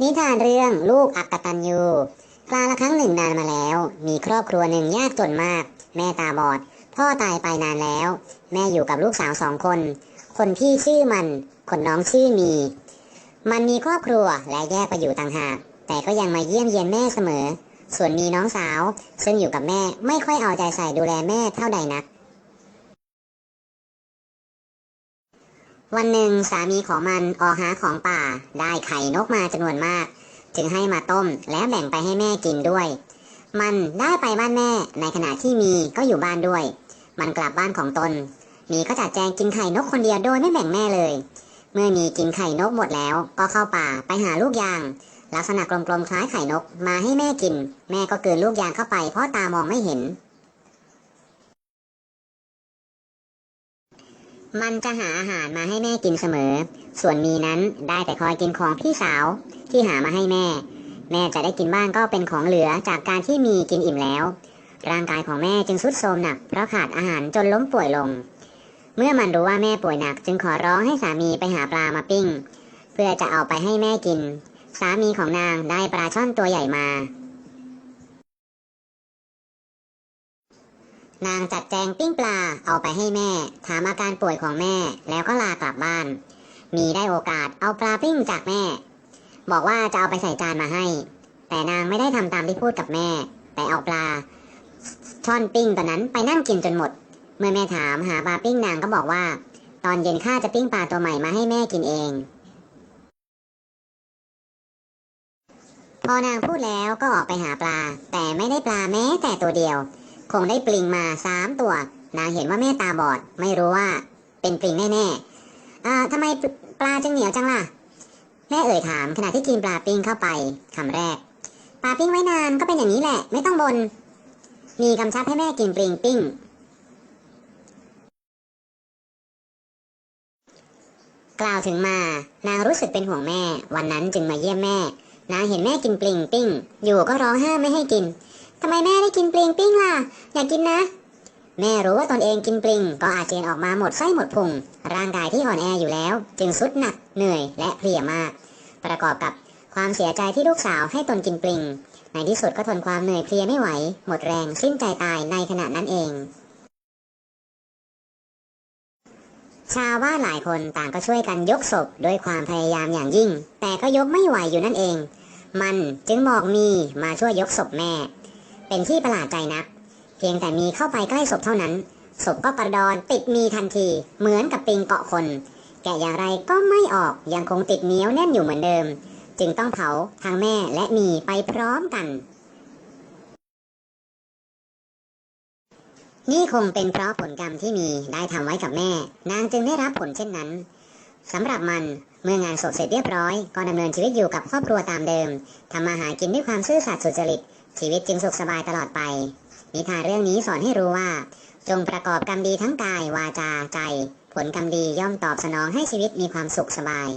นิทานเรื่องลูกอักตันยูกลาละครั้งหนึ่งนานมาแล้ว มีครอบครัวหนึ่งยากจนมาก แม่ตาบอด พ่อตายไปนานแล้ว แม่อยู่กับลูกสาวสองคน คนพี่ชื่อมัน คนน้องชื่อมี มันมีครอบครัวและแยกไปอยู่ต่างหาก แต่ก็ยังมาเยี่ยมเยียนแม่เสมอ ส่วนมีน้องสาว ซึ่งอยู่กับแม่ไม่ค่อยเอาใจใส่ดูแลแม่เท่าใดนัก วันหนึ่งสามีของมันออกหาของป่า ได้ไข่นกมาจำนวนมาก จึงให้มาต้มแล้วแบ่งไปให้แม่กินด้วย มันได้ไปบ้านแม่ในขณะที่มีก็อยู่บ้านด้วย มันกลับบ้านของตน มีก็จัดแจงกินไข่นกคนเดียวโดยไม่แบ่งแม่เลย เมื่อมีกินไข่นกหมดแล้ว ก็เข้าป่าไปหาลูกยาง ลักษณะกลมๆคล้ายไข่นกมาให้แม่กิน แม่ก็เกินลูกยางเข้าไปเพราะตามองไม่เห็น มันจะหาอาหารมาให้แม่กินเสมอ ส่วนมีนั้นได้แต่คอยกินของพี่สาวที่หามาให้แม่ แม่จะได้กินบ้างก็เป็นของเหลือจากการที่มีกินอิ่มแล้ว ร่างกายของแม่จึงทรุดโทรมหนักเพราะขาดอาหารจนล้มป่วยลง เมื่อมันรู้ว่าแม่ป่วยหนักจึงขอร้องให้สามีไปหาปลามาปิ้ง เพื่อจะเอาไปให้แม่กิน สามีของนางได้ปลาช่อนตัวใหญ่มา นางจัดแจงปิ้งปลาเอาไปให้แม่ ถามอาการป่วยของแม่ แล้วก็ลากลับบ้าน มีได้โอกาสเอาปลาปิ้งจากแม่ บอกว่าจะเอาไปใส่จานมาให้ แต่นางไม่ได้ทำตามที่พูดกับแม่ แต่เอาปลาช่อนปิ้งตอนนั้นไปนั่งกินจนหมด เมื่อแม่ถามหาปลาปิ้งนางก็บอกว่า ตอนเย็นข้าจะปิ้งปลาตัวใหม่มาให้แม่กินเอง พอนางพูดแล้วก็ออกไปหาปลา แต่ไม่ได้ปลาแม้แต่ตัวเดียว คงได้ปลิงมาสามตัว นางเห็นว่าแม่ตาบอด ไม่รู้ว่าเป็นปลิงแน่ๆอ่าทำไมปลาจึงเหนียวจังล่ะ แม่เอ่ยถามขณะที่กินปลาปิ้งเข้าไปคำแรก ปลาปิ้งไว้นานก็เป็นอย่างนี้แหละ ไม่ต้องบน มีกำชับให้แม่กินปลิงปิ้งกล่าวถึงมา นางรู้สึกเป็นห่วงแม่ วันนั้นจึงมาเยี่ยมแม่ นางเห็นแม่กินปลิงปิ้ง อยู่ก็ร้องห้ามไม่ให้กิน ทำไมแม่ได้กินปลิงปิ้งล่ะ อยากกินนะ แม่รู้ว่าตนเองกินปลิง ก็อาเจียนออกมาหมดไส้หมดพุง ร่างกายที่อ่อนแออยู่แล้ว จึงสุดหนักเหนื่อยและเพลียมาก ประกอบกับความเสียใจที่ลูกสาวให้ตนกินปลิง ในที่สุดก็ทนความเหนื่อยเพลียไม่ไหว หมดแรงสิ้นใจตายในขณะนั้นเอง ชาวบ้านหลายคนต่างก็ช่วยกันยกศพด้วยความพยายามอย่างยิ่ง แต่ก็ยกไม่ไหวอยู่นั่นเอง มันจึงบอกมีมาช่วยยกศพแม่ เป็นที่ประหลาดใจนัก เพียงแต่มีเข้าไปใกล้ศพเท่านั้น ศพก็ประดอนติดมีทันที เหมือนกับปิงเกาะคน แกะอย่างไรก็ไม่ออกยังคงติดเหนียวแน่นอยู่เหมือนเดิม จึงต้องเผาทั้งแม่และมีไปพร้อมกัน นี่คงเป็นเพราะผลกรรมที่มีได้ทำไว้กับแม่ นางจึงได้รับผลเช่นนั้นสำหรับมันเมื่องานศพเสร็จเรียบร้อย ก็ดำเนินชีวิตอยู่กับครอบครัวตามเดิมทำมาหากินด้วยความซื่อสัตย์สุจริต ชีวิตจึงสุขสบายตลอดไป นิทานเรื่องนี้สอนให้รู้ว่า จงประกอบกรรมดีทั้งกายวาจาใจ ผลกรรมดีย่อมตอบสนองให้ชีวิตมีความสุขสบาย